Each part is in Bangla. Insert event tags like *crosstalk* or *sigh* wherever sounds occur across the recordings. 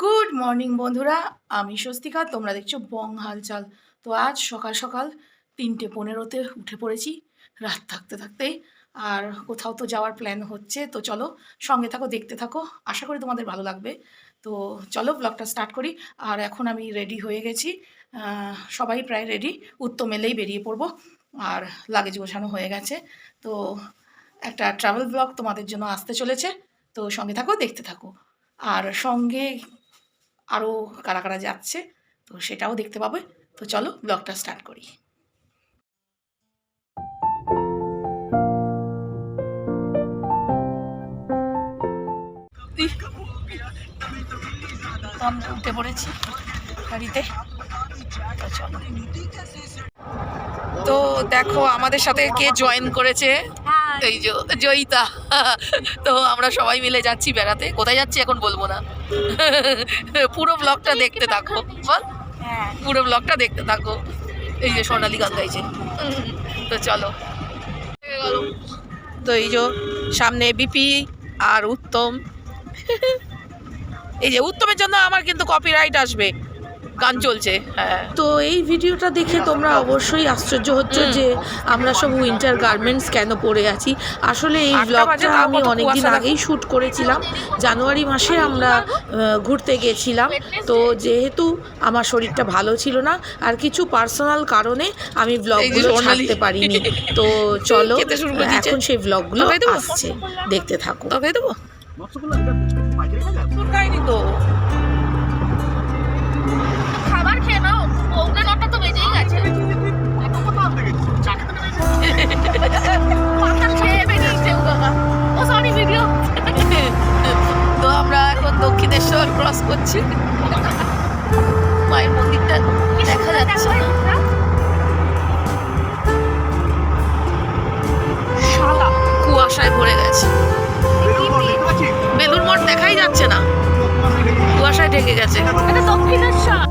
গুড মর্নিং বন্ধুরা। আমি স্বস্তিকা, তোমরা দেখছ বং হালচাল। তো আজ সকাল সকাল তিনটে পনেরোতে উঠে পড়েছি, রাত থাকতে থাকতে। আর কোথাও তো যাওয়ার প্ল্যান হচ্ছে, তো চলো সঙ্গে থাকো, দেখতে থাকো। আশা করি তোমাদের ভালো লাগবে। তো চলো ব্লগটা স্টার্ট করি। আর এখন আমি রেডি হয়ে গেছি। সবাই প্রায় রেডি উত্তম এলেই বেরিয়ে পড়ব। আর লাগেজ গোছানো হয়ে গেছে। তো একটা ট্রাভেল ব্লগ তোমাদের জন্য আসতে চলেছে। তো সঙ্গে থাকো, দেখতে থাকো। আর সঙ্গে আরও কারা কারা যাচ্ছে, তো সেটাও দেখতে পাবে। তো চলো ব্লগটা স্টার্ট করি। পড়েছি গাড়িতে। তো দেখো, আমাদের সাথে কে জয়েন করেছে? এই যে জয়িতা। তো আমরা সবাই মিলে যাচ্ছি বেড়াতে। কোথায় যাচ্ছি এখন বলব না? পুরো ব্লগটা দেখতে থাকো। বল। পুরো ব্লগটা দেখতে থাকো। এই যে সোনালি গান গাইছে। তো চলো। তো এই যে সামনে বিপি আর উত্তম। এই যে উত্তমের জন্য আমার কিন্তু কপিরাইট আসবে। গান চলছে হ্যাঁ। তো এই ভিডিওটা দেখে তোমরা অবশ্যই আশ্চর্য হচ্ছ যে আমরা সব উইন্টার গার্মেন্টস কেন পরে আছি। আসলে এই ব্লগটা আমি অনেকদিন আগেই শ্যুট করেছিলাম। জানুয়ারি মাসে আমরা ঘুরতে গেছিলাম। তো যেহেতু আমার শরীরটা ভালো ছিল না আর কিছু পার্সোনাল কারণে আমি ব্লগগুলো। ছাড়তে পারিনি। তো *laughs* চলো। এখন সেই ব্লগগুলো তবে দেবো? আসছে। দেখতে থাকো। দেবো? তো। পৌনে নটা তো বেজেই গেছে। মাথা খেয়ে বেরিয়েছে ও সরি ভিডিও তো আমরা এখন দক্ষিণেশ্বর ক্রস করছি। মায়ের মন্দিরটা দেখা যাচ্ছে শালা। কুয়াশায় ভরে গেছে। বেলুর মঠ দেখাই যাচ্ছে না। কুয়াশায় ঢেকে গেছে। এটা দক্ষিণেশ্বর।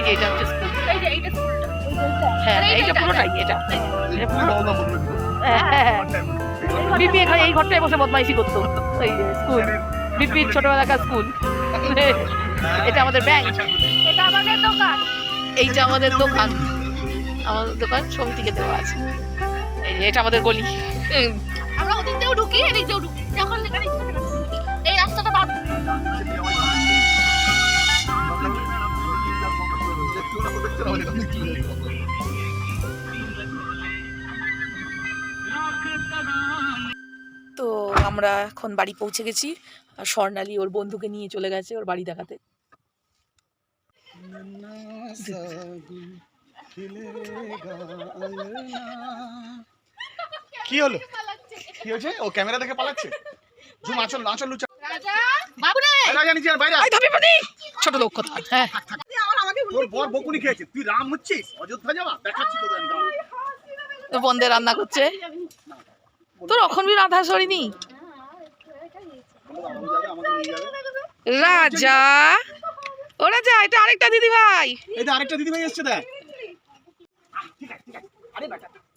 এই যে এটা হচ্ছে স্কুল এই যে এইটা স্কুলটা হ্যাঁ এইটা এইটা, পুরোটাই এটা। এটা পুরো হ্যাঁ, হ্যাঁ, হ্যাঁ। বিপি এখানে এই ঘরটায় বসে বদমাইশি করতো। এই যে স্কুল বিপির ছোটবেলাকার স্কুল এটা আমাদের ব্যাংক এটা আমাদের দোকান। এইটা আমাদের দোকান। আমাদের দোকান সমিতিকে দেওয়া আছে। এই যে এটা আমাদের গলি। আমরা ওদিক দিয়েও ঢুকি এদিক দিয়েও ঢুকি। যখন। এই রাস্তাটা বাদ তো আমরা এখন বাড়ি পৌঁছে গেছি। আর স্বর্ণালী ওর বন্ধুকে নিয়ে চলে গেছে ওর বাড়ি দেখাতে। কি হলো? কি হয়েছে? ও ক্যামেরা দেখে পালাচ্ছে? জুম আচল আচল লুচা। রাজা বাবুরে! রাজা নিচে বাইরে আয়। আই ধাপি পানি ছোট লোক কথা হ্যাঁ তোর বর বকুনি খেয়েছে। তুই রাম হচ্ছিস? অযোধ্যা যাওয়া? দেখাচ্ছি তোদের আমি দাঁড়া। তো বন্ধে রান্না করছে। তোর অখনবি রাধা সরিনি? রাজা। ও রাজা এটা আরেকটা দিদি ভাই। আরেকটা দিদিভাই এসছে দেখ।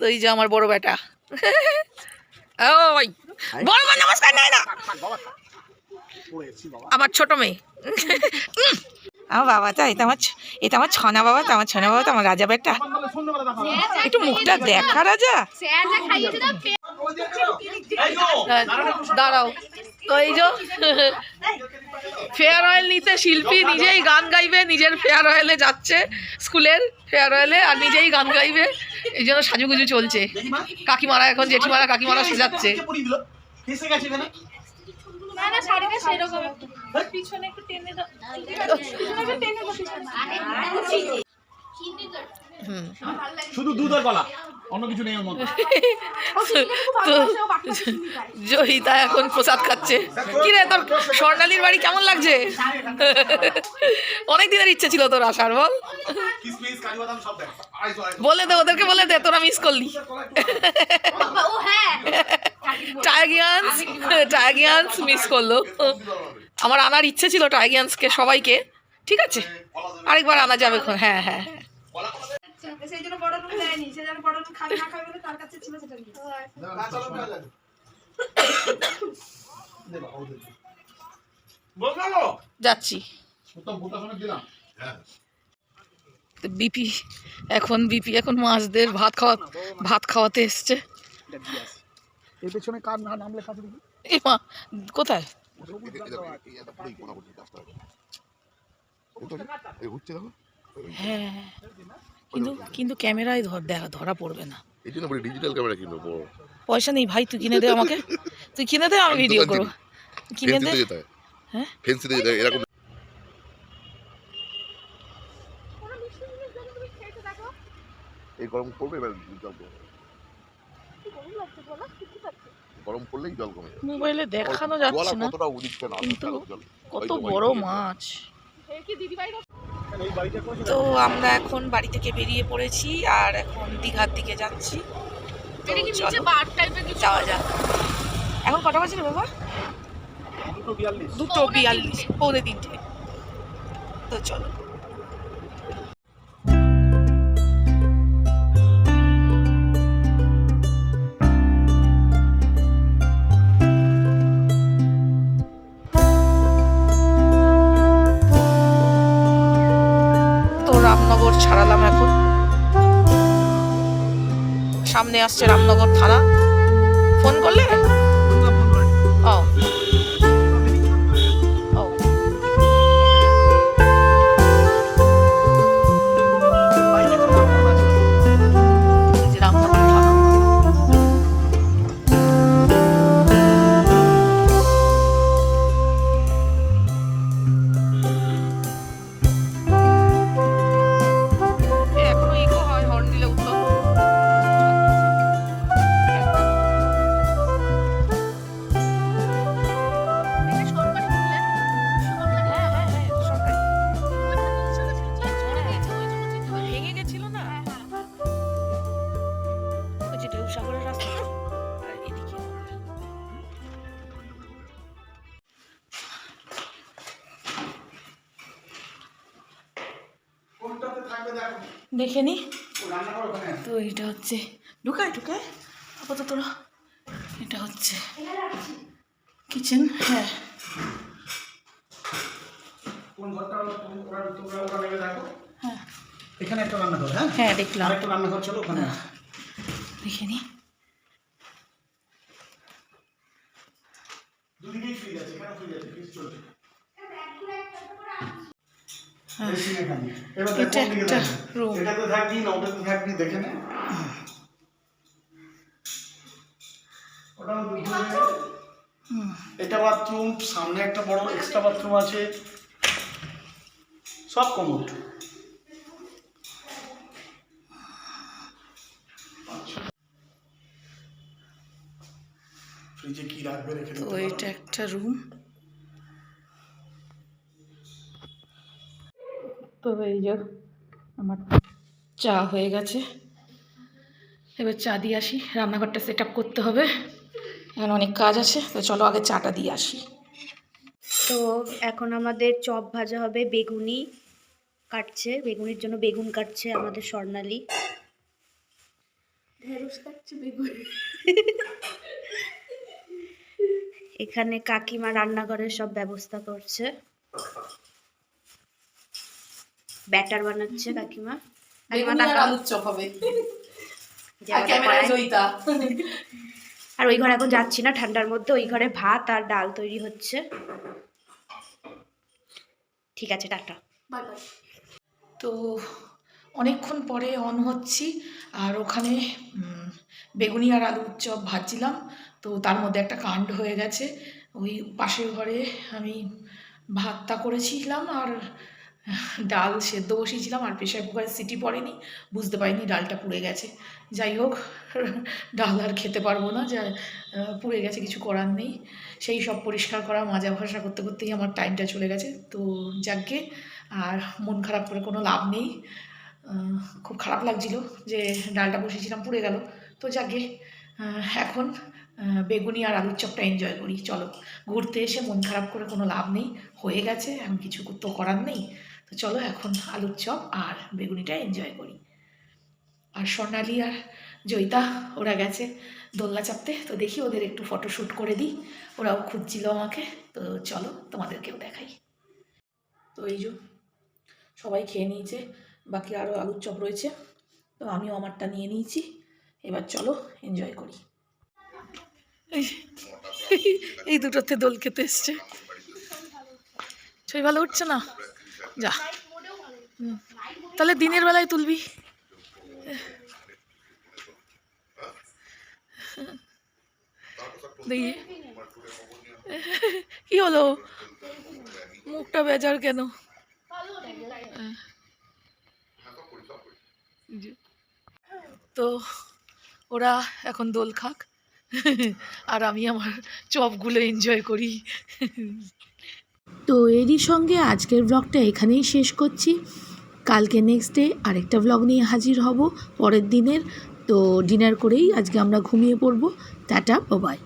এই যে আমার বড় বেটা। ওই বড় নমস্কার নাই না। আমার ছোট মেয়ে। আমার বাবা তা এটা আমার ছ- এটা আমার ছনা বাবা তো আমার ছনা বাবা তো আমার রাজা বেটা। একটু মুখটা দেখা রাজা। দাঁড়াও। তো এই যে ফেয়ার অয়েল নিতে শিল্পী নিজেই গান গাইবে নিজের ফেয়ার অয়েলে যাচ্ছে স্কুলের ফেয়ার অয়েলে আর নিজেই গান গাইবে। এই জন্য সাজুগুজু চলছে। কাকিমারা এখন জেঠিমারা কাকিমারা সাজাচ্ছে। না না শাড়িটা সেরকম একটু পিছনে একটু টেনে দাও। পিছনে টেনে দাও শুধু দুধ আর গলা অন্য কিছু নেই ওর মধ্যে। তো এখন প্রসাদ খাচ্ছে। কি রে তোর স্বর্ণালীর বাড়ি কেমন লাগছে? অনেক দিনের ইচ্ছে ছিল তোর আসার বল। বলে দে ওদেরকে বলে দে তোরা মিস করলি। হ্যাঁ *laughs* টাইগিয়ান্স টাইগিয়ান্স মিস করল। আমার আনার ইচ্ছে ছিল টাইগিয়ান্সকে সবাইকে। ঠিক আছে? আরেকবার আনা যাবে হ্যাঁ হ্যাঁ হ্যাঁ। যাচ্ছি। বিপি এখন বিপি এখন মাছদের ভাত খাওয়া ভাত খাওয়াতে এসছে। এর পেছনে কার না নাম লেখা আছে দেখি? এ মা কোথায়? হ্যাঁ কিন্তু কিন্তু ক্যামেরায় ধর দেখা ধরা পড়বে না। এই জন্য বলি ডিজিটাল ক্যামেরা কিনবো পয়সা নেই ভাই তুই কিনে দে আমাকে। তুই কিনে দে আমি ভিডিও করব। কিনে দে। যেতে হ্যাঁ? ফেন্সিতে যেতে হয় এরকম। এই গরম পড়বে এবার জল। গরম পড়লেই জল কমে যাবে। মোবাইলে দেখানো যাচ্ছে না কতটা উদিচ্ছে না কিন্তু কত বড় মাছ। তো আমরা এখন বাড়ি থেকে বেরিয়ে পড়েছি আর এখন দীঘার দিকে যাচ্ছি। যাওয়া যাক। এখন কটা বাজে রে বাবা? দুটো বিয়াল্লিশ। দুটো বিয়াল্লিশ পৌনে তিনটে। তো চলো। রামনগর ছাড়ালাম এখন। সামনে আসছে রামনগর থানা। ফোন করলে? দেখে নি। তো এটা হচ্ছে। ঢুকায় ঢুকায় আপাতত এটা হচ্ছে কিচেন হ্যাঁ। হ্যাঁ। এখানে একটা রান্নাঘর হ্যাঁ? হ্যাঁ দেখলাম। আরেকটা রান্নাঘর চলো ওখানে। দেখে নি দুদিকেই ফ্রিজ আছে এখানে ফ্রিজ আছে ফ্রিজ চলছে হ্যাঁ এসি এখানে এবার এটা একটা দেখো। room। এটাতে থাকবি না ওটাতে থাকবি দেখে নে। ওটাও এটা বাথরুম সামনে একটা বড় এক্সট্রা বাথরুম আছে। সব কমোড ফ্রিজে কি রাখবে রেখে তো এটা একটা রুম তো এই যে আমার চা হয়ে গেছে। এবার চা দিয়ে আসি রান্নাঘরটা সেট আপ করতে হবে। এখন অনেক কাজ আছে তো চলো আগে চাটা দিয়ে আসি। তো এখন আমাদের চপ ভাজা হবে বেগুনি কাটছে বেগুনির জন্য বেগুন কাটছে আমাদের স্বর্ণালী। ঢেঁড়স কাটছে বেগুন। এখানে কাকিমা রান্নাঘরের সব ব্যবস্থা করছে। ব্যাটার বানাচ্ছে কাকিমা। *laughs* আর ওই ঘরে এখন যাচ্ছি না ঠান্ডার মধ্যে। ওই ঘরে ভাত আর ডাল তৈরি হচ্ছে। ঠিক আছে টাটা। তো অনেকক্ষণ পরে অন হচ্ছি আর ওখানে বেগুনি আর আলুর চপ ভাজছিলাম। তো তার মধ্যে একটা কাণ্ড হয়ে গেছে। ওই পাশের ঘরে আমি ভাতটা করেছিলাম আর ডাল সেদ্ধ বসিয়েছিলাম আর প্রেশার কুকারে সিটি পড়েনি, বুঝতে পারিনি ডালটা পুড়ে গেছে। যাই হোক, ডাল আর খেতে পারব না, যা পুড়ে গেছে, কিছু করার নেই। সেই সব পরিষ্কার করা, মাজা ঘষা করতে করতেই আমার টাইমটা চলে গেছে। তো যাকগে, আর মন খারাপ করে কোনো লাভ নেই। খুব খারাপ লাগছিল যে ডালটা বসিয়েছিলাম, পুড়ে গেল। তো যাকে এখন বেগুনি আর আলুর চপটা এনজয় করি। চলো, ঘুরতে এসে মন খারাপ করে কোনো লাভ নেই। হয়ে গেছে আমি কিছু তো করার নেই। তো চলো এখন আলুর চপ আর বেগুনিটা এনজয় করি। আর স্বর্ণালী আর জয়িতা, ওরা গেছে দোলনা চাপতে, তো দেখি ওদের একটু ফটোশ্যুট করে দিই। ওরাও খুঁজছিল আমাকে, তো চলো তোমাদেরকেও দেখাই। তো এই যে সবাই খেয়ে নিয়েছে, বাকি আরও আলুর চপ রয়েছে, তো আমিও আমারটা নিয়ে নিয়েছি। এবার চলো এনজয় করি। এই দুটোতে দোল খেতে এসছে। ছবি ভালো উঠছে না? যা। তাহলে দিনের বেলায় তুলবি। কি হলো? মুখটা বেজার কেন? তো ওরা এখন দোল খাক। আর আমি আমার চপগুলো এনজয় করি। তো এরই সঙ্গে আজকের ব্লগটা এখানেই শেষ করছি। কালকে নেক্সট ডে আরেকটা ব্লগ নিয়ে হাজির হব, পরের দিনের। তো ডিনার করেই আজকে আমরা ঘুমিয়ে পড়ব। টাটা বাবাই